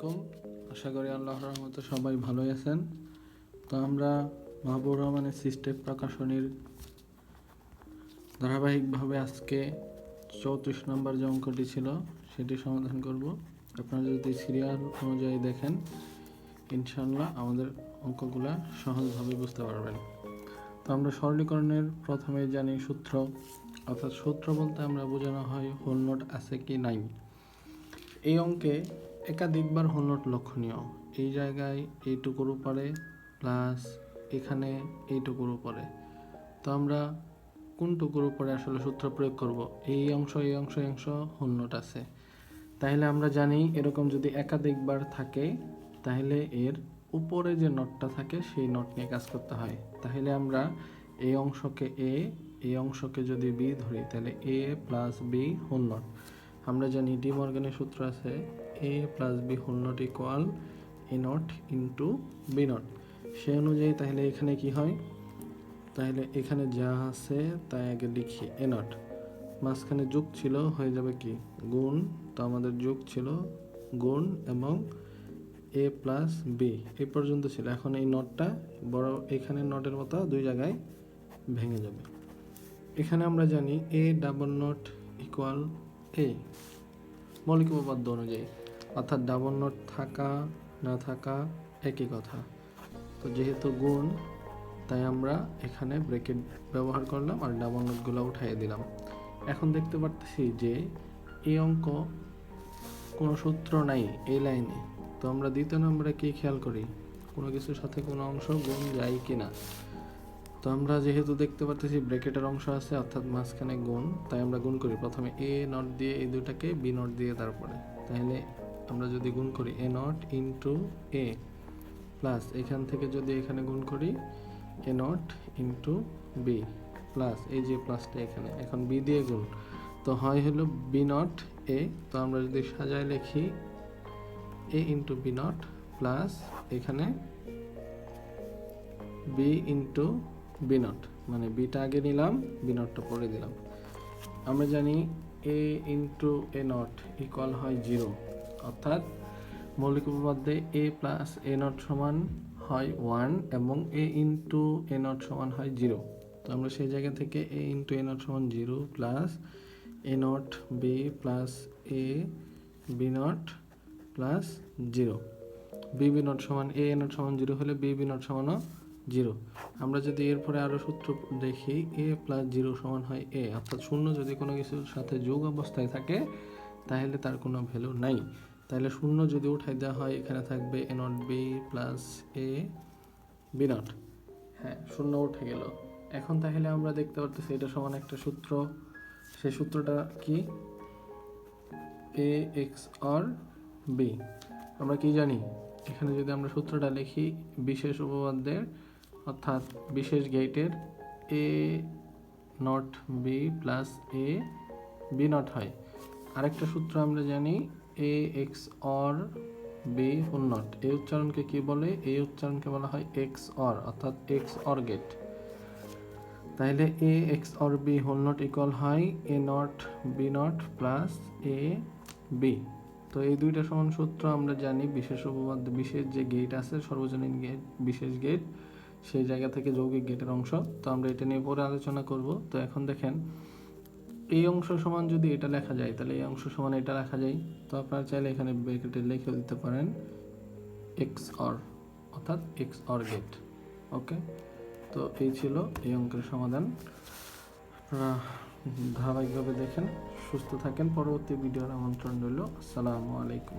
আলাইকুম। আশা করি আল্লাহর রহমতে সবাই ভালোই আছেন। তো আমরা মাহবুর রহমানের সিস্টেম প্রকাশনীর ধারাবাহিকভাবে আজকে চৌত্রিশ নম্বর যে অঙ্কটি ছিল, সেটি সমাধান করব। আপনারা যদি সিরিয়াল অনুযায়ী দেখেন ইনশাল্লাহ আমাদের অঙ্কগুলা সহজভাবে বুঝতে পারবেন। তো আমরা সরলীকরণের প্রথমে জানি সূত্র। অর্থাৎ সূত্র বলতে আমরা বোঝানো হয় হোল নোট আছে কি নাই। এই অঙ্কে একাধিকবার হোল নোট লক্ষণীয়। এই জায়গায় এইটুকুর উপরে প্লাস এখানে এইটুকুর উপরে। তো আমরা কোনটুকুর উপরে আসলে সূত্র প্রয়োগ করব? এই অংশ এই অংশ এই অংশ হোল আছে। তাহলে আমরা জানি এরকম যদি একাধিকবার থাকে, তাহলে এর উপরে যে নটটা থাকে, সেই নট নিয়ে কাজ করতে হয়। তাহলে আমরা এই অংশকে এ এই অংশকে যদি বি ধরি, তাহলে a plus b whole not আমরা জানি ডি মর্গানের সূত্র আছে a plus b whole not equal a not into b not. সে অনুযায়ী তাহলে এখানে কি হয়? তাহলে এখানে যা আছে তাই আগে লিখি এ নট। মাঝখানে যোগ ছিল, হয়ে যাবে কি? গুণ, তো আমাদের যোগ ছিল গুণ এবং এ প্লাস বি। এই পর্যন্ত ছিল। এখন এই নটটা বড় এখানে নটের মতো দুই জায়গায় ভেঙে যাবে। এখানে আমরা জানি a double not equal a মৌলিক উপপাদ্য অনুযায়ী। অর্থাৎ ডাবল নট থাকা, না থাকা, একই কথা। তো যেহেতু গুণ, তাই আমরা এখানে ব্রেকেট ব্যবহার করলাম আর ডাবল নোটগুলো উঠাইয়ে দিলাম। এখন দেখতে পারতেছি যে এই অঙ্ক কোনো সূত্র নাই, এই লাইনে। তো আমরা দ্বিতীয় নম্বরে কি খেয়াল করি? কোনো কিছুর সাথে কোনো অংশ গুণ যায় কি না তো আমরা যেহেতু দেখতে পারতেছি ব্রেকেটের অংশ আছে, অর্থাৎ মাঝখানে গুণ, তাই আমরা গুণ করি। প্রথমে এ নট দিয়ে এই দুটাকে বি নট দিয়ে তারপরে। তাহলে আমরা যদি গুণ করি a not into a, plus এখান থেকে যদি এখানে গুণ করি a not into b, plus এই যে প্লাসটা এখানে, এখন বি দিয়ে গুণ। তো হয় হলো বি নট এ, তো আমরা যদি সাজায় লিখি a into b not, plus এখানে বি ইন্টু বি নট মানে বিটা আগে নিলাম বি নটটা পরে দিলাম। আমরা জানি a into a not equal হয় জিরো অর্থাৎ মৌলিক উপপাদ্যে এ প্লাস এ নট সমান হয় ওয়ান এবং এ ইন্টু এ নট সমান হয় জিরো তো আমরা সেই জায়গা থেকে এ ইন্টু এ নট সমান zero plus a not b plus a b not plus zero b b not সমান এ এ নট সমান জিরো হলে বি বি নট সমানও জিরো। আমরা যদি এরপরে আরও সূত্র দেখি, এ প্লাস জিরো সমান হয় এ, অর্থাৎ শূন্য যদি কোনো কিছুর সাথে যোগ অবস্থায় থাকে, তাহলে তার কোনো ভ্যালু নাই। তাহলে শূন্য যদি উঠাই দেওয়া হয়, এখানে থাকবে a not b plus a b not হ্যাঁ শূন্য উঠে গেল। এখন তাহলে আমরা দেখতে পারতেছি এটা সমান একটা সূত্র। সেই সূত্রটা কি? এ এক্স আর বি আমরা কি জানি? এখানে যদি আমরা সূত্রটা লিখি, বিশেষ উপপাদ্যের অর্থাৎ বিশেষ গেটের a not b plus a b not হয়। আরেকটা সূত্র আমরা জানি a XOR b whole not এই উচ্চারণকে কি বলে? এই উচ্চারণকে বলা হয় এক্স অর অর্থাৎ এক্স অর গেট তাহলে a XOR b whole not equal হয় a not b not plus a b তো এই দুইটা সমান সূত্র আমরা জানি বিশেষ উপপাদ্য, বিশেষ যে গেট আছে, সর্বজনীন গেট বিশেষ গেট সেই জায়গা থেকে যৌগিক গেটের অংশ। তো আমরা এটা নিয়ে পরে আলোচনা করব। তো এখন দেখেন, এই অংশ সমান যদি এটা লেখা যায়, তাহলে এই অংশ সমান এটা লেখা যায়। তো আপনারা চাইলে এখানে ব্র্যাকেটে লিখে দিতে পারেন এক্স অর অর্থাৎ এক্স অর গেট ওকে তো এই ছিল এই অঙ্কের সমাধান। আপনারা ধারাবাহিকভাবে দেখেন, সুস্থ থাকেন। পরবর্তী ভিডিওর আমন্ত্রণ রইল। আসসালামু আলাইকুম।